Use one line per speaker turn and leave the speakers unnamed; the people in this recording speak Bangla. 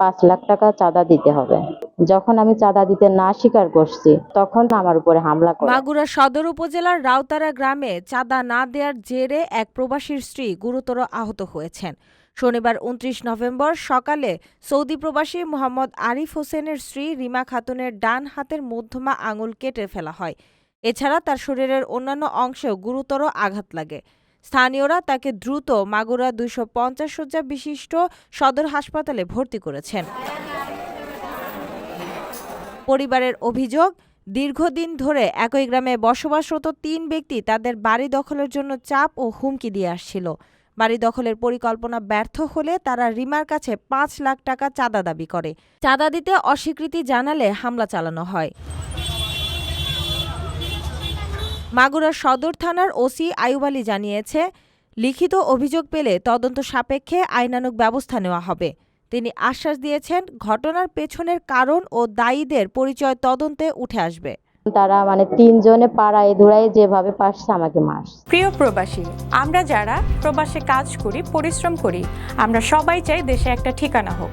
পাঁচ লাখ টাকা চাঁদা দিতে হবে। যখন আমি চাঁদা দিতে না স্বীকার করছি, তখন আমার উপরে হামলা করে।
মাগুরা সদর উপজেলার রাউতারা গ্রামে চাঁদা না দেওয়ার জেরে এক প্রবাসীর স্ত্রী গুরুতর আহত হয়েছেন। শনিবার উনত্রিশ নভেম্বর সকালে সৌদি প্রবাসী মোহাম্মদ আরিফ হোসেনের স্ত্রী রিমা খাতুনের ডান হাতের মধ্যমা আঙুল কেটে ফেলা হয়। এছাড়া তার শরীরের অন্যান্য অংশেও গুরুতর আঘাত লাগে। স্থানীয়রা তাকে দ্রুত মাগুরা দুইশো পঞ্চাশ শয্যা বিশিষ্ট সদর হাসপাতালে ভর্তি করেছেন। পরিবারের অভিযোগ, দীর্ঘদিন ধরে একই গ্রামে বসবাসরত তিন ব্যক্তি তাদের বাড়ি দখলের জন্য চাপ ও হুমকি দিয়ে আসছিল। বাড়ি দখলের পরিকল্পনা ব্যর্থ হলে তারা রিমার কাছে পাঁচ লাখ টাকা চাঁদা দাবি করে। চাঁদা দিতে অস্বীকৃতি জানালে হামলা চালানো হয়। মাগুরা সদর থানার ওসি আয়ুব আলী জানিয়েছে লিখিত অভিযোগ পেলে তদন্ত সাপেক্ষে আইনানুগ ব্যবস্থা নেওয়া হবে। তিনি আশ্বাস দিয়েছেন ঘটনার পেছনের কারণ ও দায়ীদের পরিচয় তদন্তে উঠে আসবে।
তারা মানে তিনজনে পাড়ায় ধুড়ায় যেভাবে পারছে আমাকে মারছে।
প্রিয় প্রবাসী আমরা যারা প্রবাসে কাজ করি পরিশ্রম করি আমরা সবাই চাই দেশে একটা ঠিকানা হোক।